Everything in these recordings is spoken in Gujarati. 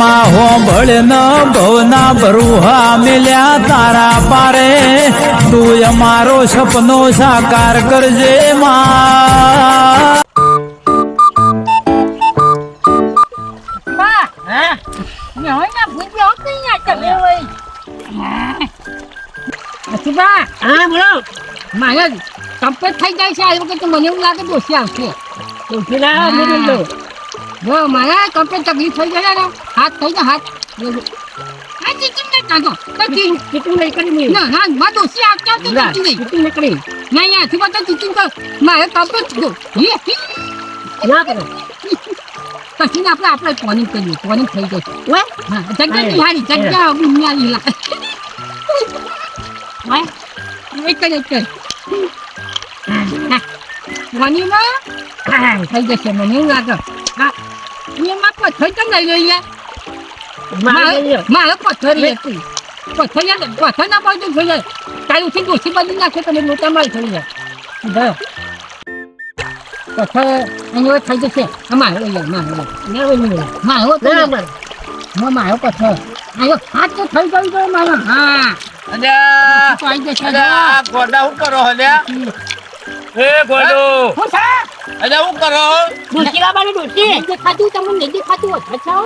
માં હોંભળ ન ભવના બરુહા મિલ્યા તારા પારે. તું અમારો સપનો સાકાર કરજે માં. મારે કમ્પ્લીટ થઈ જાય છે. આ વખતે મને એવું લાગે દોષી આવશે. ના મેળવી જો મારા કમ્પ્લેન તકલીફ થઈ જાય ને હાથ થઈ જાય હાથ. આ ચીચી ને કાઢો? પછી? ચીચી નહીં કરી ના ના માં દોષી આવતા તો ચીચી નહીં. ચીચી નહીં કરી. ના યા અચુબા તો ચીચી કર. મારે કમ્પ્લીટ થયો ના કરો. પછી આપણે આપણે પોની કરીએ? પોની થઈ જશે હા? જગ્યા બિહારી જગ્યા બિહારી લા. એક જ એક જ. પોનીમાં થઈ જશે મને એવું લાગે. પથ્થર કેમ લઈ લઈએ મારે પથ્થર પથ્થર પથ્થર ના પડતું થઈ જાય કાલે ઉઠી બદલી નાખે તમે મોટા માલ થઈ જાય પથ્થર અહીંયા થઈ જશે. અમારે લઈ મારો મારો તો માં મારો પથ્થર. આયો હાથ તો થઈ ગયું તો મારો હા અલ્યા ગોડા શું કરો અલ્યા એ ગોડો. હું છે અલ્યા હું કરો? ડોસી લાવવાની ડોસી દેખાતું તમને નહીં દેખાતું હોય અચ્છા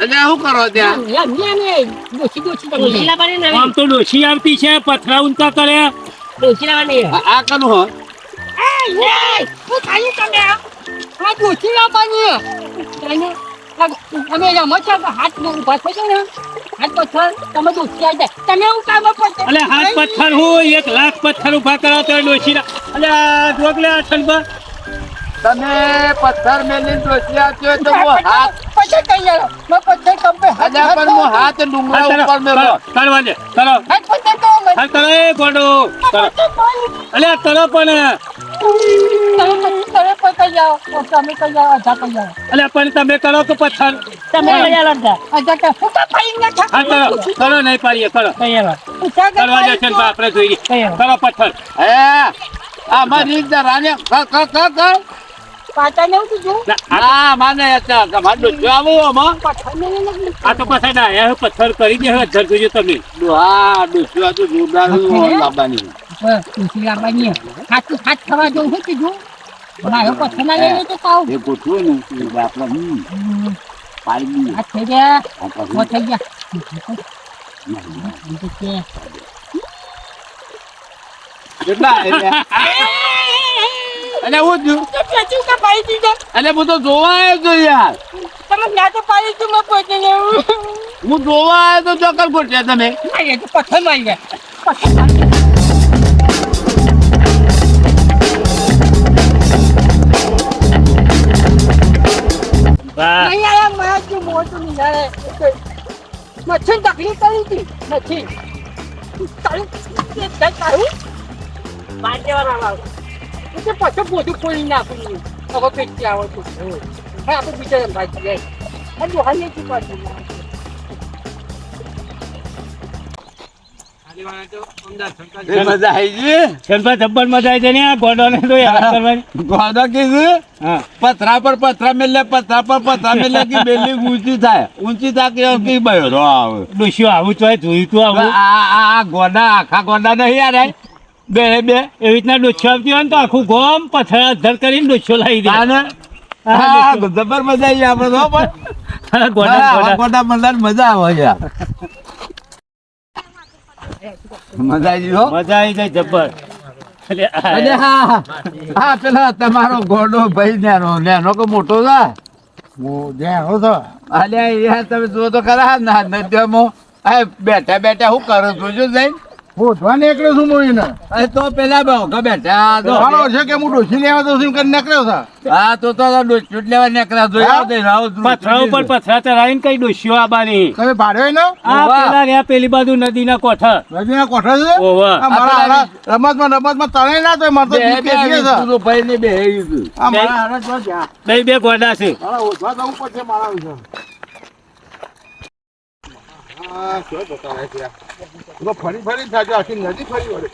અરે શું કરો ત્યાં? યાર ન્યા ને ડોસી ડોસી તમને લાવવાની આમ તો ડોસી આવતી છે પથરા ઊંચા કરે. ડોસી લાવવાની. આ આ કનું હો? એ હું ખાયું તમે? આ ડોસી લાવવાની. અને અમે રમો છો તો હાથ ઊભા થઈ ને. હાથ પથ્થર તમે ડોસી આવી જાય. તમે હું કામ પડશે અલે હાથ પથ્થર હું એક લાખ પથ્થર ઊભા કરો તો ડોસી અલે આ જોગલે આ છલબા તમે પથ્થર મેલી ડોસી આપ્યો તો હું હાથ પછી કઈ જાવ મેં પથ્થર કંપે અલ્યા પણ હું હાથ ડુંગરા ઉપર મેલો. કરો, કરવા ચાલો હાથ પથ્થર તો હા કરો એ ગોડો. કરો પથ્થર કોઈ અલે આ પણ. અલે પણ તમે કરો કે પથ્થર? તમે કરો કરો નહીં પાડીએ કરો કરવા આપણે જોઈએ કરો પથ્થર. હે આ મારી રીત રાને ક ક ક ક પાટા ને હું કીધું? ના, આ- આ માને હતા તમાર ડોસી આવો આમાં પથ્થર ને આ તો પાછા ના આયા પથ્થર કરી દે હજાર જોજો તમે. હા ડોસી આ તો જોરદાર લાવવાની ખુશી લાવવાની હાથ હાથ થવા જવું શું કીધું? મારો પથ્થર ના લઈ તો કહું એ ગોઠવું ને એટલે હમ. પાડી દઈએ. હાથ થઈ ગયા. થઈ ગયા. કેટલા અને હું થયું કેટલી કે પાઈ દીધો અને હું તો જોવા આવ્યો તો યાર. તમે ના તો પાડી દીધું મેં પોતે હું જોવા આવ્યો તો ચોકર ગોઠ્યા તમે. તો પથ્થર મારી ગયા. પથ્થર મારી વાહ. નહીં આયા મારા જે મોટું નિહાળે મચ્છર તકલીફ કરી હતી. નથી. તારું તે તે એટલે પછી બધું ખોલી નાખું હવે પેટી આવો છું હા આપણે બીજા ભાઈ જાય આ દોહાઈ નથી પાડતું મજા આવી મજા ને તો યાદ કરવાની ગોદા કીધું પથરા પર પથરા મેલે પથરા પર પથરા મેલે કે બેલી ઊંચી થાય ઊંચી થાય કે કઈ બયો રો આવે ડોશીઓ આવું તો જોયું તું આ આવું આ આ ગોડા આખા ગોડા નહીં યાર એ. બે બે એવી રીતના ડોછો આવતી હોય ને તો આખું ગોમ પથરા ધર કરીને ડોછો લાવી દે. આને? હા જબર મજા આવી આપણે તો પણ. ગોડા ગોડા. ગોડા મજા આવે યાર મજા આવી હો. મજા આવી જાય જબ્બર અરે હા હા પેલા તમારો ગોડો ભાઈ નેનો નેનો કે મોટો છે? અલ્યા યાર તમે જો તો ખરા ના નદ્યમાં આ બેઠા બેઠા હું કરું છું જઈને ગોઠવા નીકળ્યો છું હું એને અરે તો પેલા ભાવ ગમે તો. ઘણો છે કે હું ડોસી લેવા તો શું કરી નીકળ્યો છે? હા તો તો લેવા નીકળ્યા જોયા દે રાવ પથરા ઉપર પથરા ચરાવીને કઈ ડોશીઓ આબાની તમે ભાડ્યો ને? આ પેલા રહ્યા પેલી બાજુ નદીના કોઠા. નદીના કોઠા છે? ઓવા. આ મારા આ રમતમાં રમતમાં તણાઈ ના તો મારતો બે જીત બે ભાઈ ને બે ગયું આ મારા હારા જો જ્યાં. બે બે ગોડા છે. મારા ઓછવા જવું પડશે મારા વિશે. હા શું બતાવે છે? આ? તો ફરી ફરી થાય આખી નદી ફરી વળે.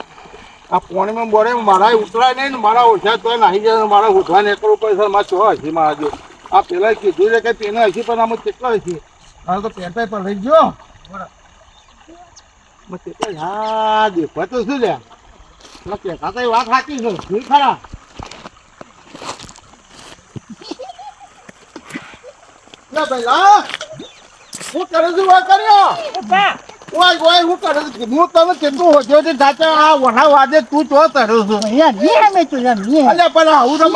આ પોણીમાં બોરે મારા ઉતરાય નહીં ને મારા ઓછા તો નાહી જાય મારા ને નીકળવું પડે સર મારા ચો હસી મારા જો આ પેલા કીધું છે કે તેના હસી પણ આમાં કેટલો હશે? હા, તો પેટા પર લઈ ગયો. તે હા દેખવા તો શું લે પેટા તો વાત સાચી છે? શું ખરા? પેલા હું? કરે છું? વાત કર્યો? ઓય ઓય હું કરે હું તમે કેટલું હોજો છે આ વડા વાદે તું ચો તરું છું અલ્યા પણ આવું તો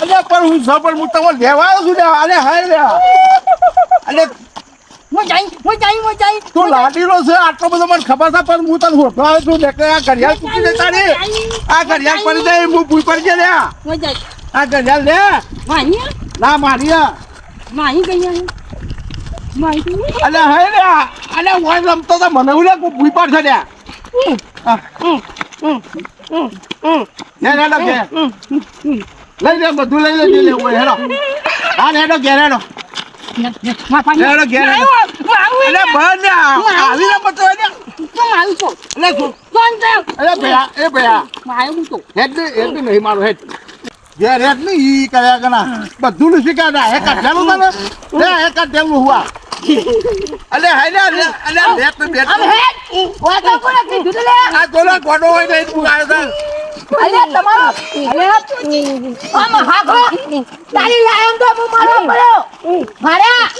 અલ્યા પણ હું સપર હું તમને લેવા આવ્યો છું લે અલે હાય લે અલે તું લાડીનો છે આટલો બધો મને ખબર છે પણ હું તને હોટલો આવ્યો છું એટલે આ ઘડિયાળ તૂટી દે તારી. આ ઘડિયાળ પડી જાય હું ભૂઈ પડી જાય લે આ ઘડિયાળ લે. ના મારી આ. અલે હે લે અલે ઓય રમતો તો મને ઉલે ભૂઈ પાડ છે ને. લે લે લે લઈ લે, બધું લઈ લેજે લે ઓય, હેડો. હા, ને હેડો ઘેર, હેડો. હેડો ઘેર, હેડો. અલે બંધ ને આ- આવી ને હેડો. શું? અરે ભયા, એ હેડ ને હેડ ને નહીં મારો, હેડ. ઘેર હેડ ને ઈ કર્યા કના બધું નું શીખ્યા હે કાઢેલું તને હે કાઢેલું હુઆ. અલે હાય લે અલે અલે બેટ તો લે. આ ગોલો ગોડો હોય ને તું આવ્યો તા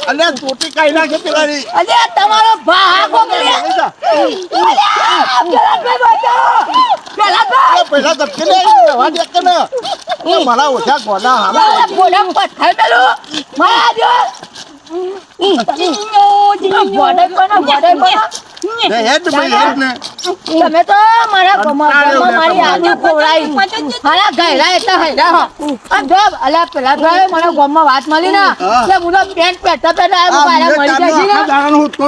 અલે ચોટી કાઈ નાખે પેલાની. તમારો ભા હાકો અલે પૈસા ધબકે લે હવા દેખ ને. મારા ઓછા ગોડા હાલા ગોડા પથ્થર પેલું. મારા જો તમે તો મારા મારી આગળ ખોરાઈ મારા ઘેરા એટલા હૈરા હો આ જો અલા પેલા તો મને ગમમાં વાત મળી ને હા. કે મુનો પેન્ટ પહેરતા પહેરતા મારા મળી હું તો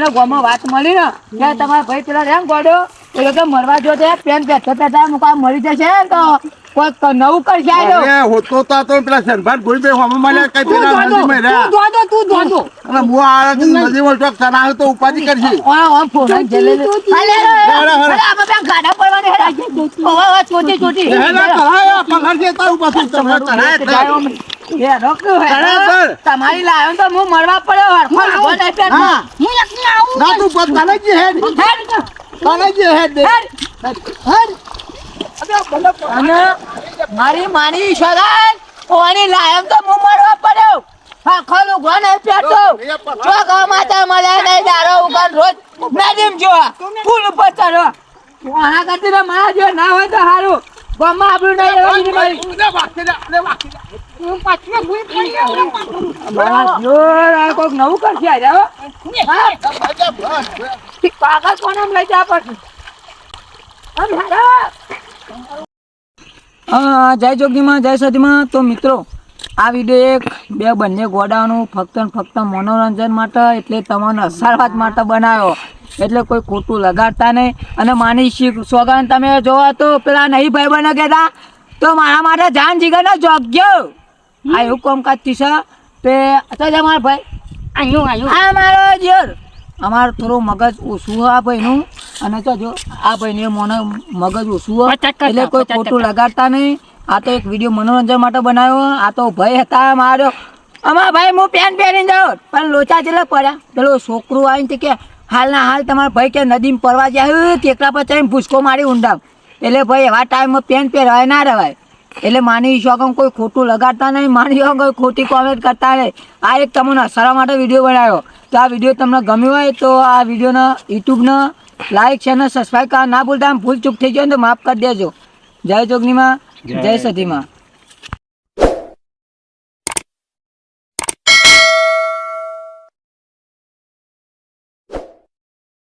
તો ગમમાં વાત મળી ને કે તમારા ભાઈ પેલા રેમ ગોડો એ લોકો મરવા જો તે પેન્ટ પહેરતા પહેરતા મુકા મરી જશે તો નવું અરે હોતો તો તો પેલા સરભાન ભૂઈ બે હોમ મળ્યા કઈ પેલા નદી માં રહ્યા. અને હું આ નદી માં ચોક ચણાવ્યો તો ઉપાધિ કરશે. ફોન જલે. અરે ગાડા પડવાની છોટી છોટી પગાર તારું પાછું હે. બરાબર. તમારી લાયો તો હું મળવા પડ્યો ના. તું હેડ. હેડ. અને મારી માની સગાઈ ઓની લાયમ તો હું મળવા પડ્યો. આખો લુગડો નહીં પહેરતો જો માતા મળે નહીં દારો ઉગન રોજ મેડિમ જો ફૂલ ઉપર ચડો આના કરતી મારા જો ના હોય તો સારું ગમમાં આપણું નહીં એવું કોઈક નવું કરશે આજે કાગળ કોને લઈ જા આમ હેરા. જય જોગીમાં જય સદીમાં તો મિત્રો, આ વીડિયો એક બે બંને ગોડાનું ફક્ત ફક્ત મનોરંજન માટે, એટલે તમારો અસારવાદ માટે બનાવ્યો. એટલે કોઈ ખોટું લગાડતા નહીં. અને માની શીખ સોગાન, તમે જોવો તો પેલા નહીં ભાઈ બને કહેતા, તો મારા માટે જાન જીગર જોગ્યો. આ એવું કામકાજથી છે. તે તો જા ભાઈ. આયો આયો. મારો જીયર. અમાર થોડું મગજ ઓછું આ ભાઈનું. અને તો જો આ ભાઈને મને મગજ ઓછું એટલે કોઈ ખોટું લગાડતા નહીં. આ તો એક વીડિયો મનોરંજન માટે બનાવ્યો. આ તો ભાઈ હતા મારો. અમારા ભાઈ હું પેન પહેરીને જાઉં. પણ લોચા જેટલા પડ્યા. પેલો છોકરો આવીને કે હાલના હાલ તમારા ભાઈ કે નદીમાં પરવા જાય. તેકલા પર ચડીને ભૂસકો મારી ઊંડા એટલે ભાઈ એવા ટાઈમમાં પેન પહેરવાય ના રહેવાય. એટલે માની શોખમ કોઈ ખોટું લગાડતા નહીં માની શોખમ કોઈ ખોટી કોમેન્ટ કરતા નહીં. આ એક તમને હસાડવા માટે વીડિયો બનાવ્યો. તો આ વીડિયો તમને ગમ્યો હોય તો આ વિડીયોને યુટ્યુબને લાઈક ને સબસ્ક્રાઈબ કરવા ના ભૂલતા. આમ ભૂલ ચૂક થઈ જાય તો માફ કરી દેજો. જય જોગનીમાં જય સતીમાં.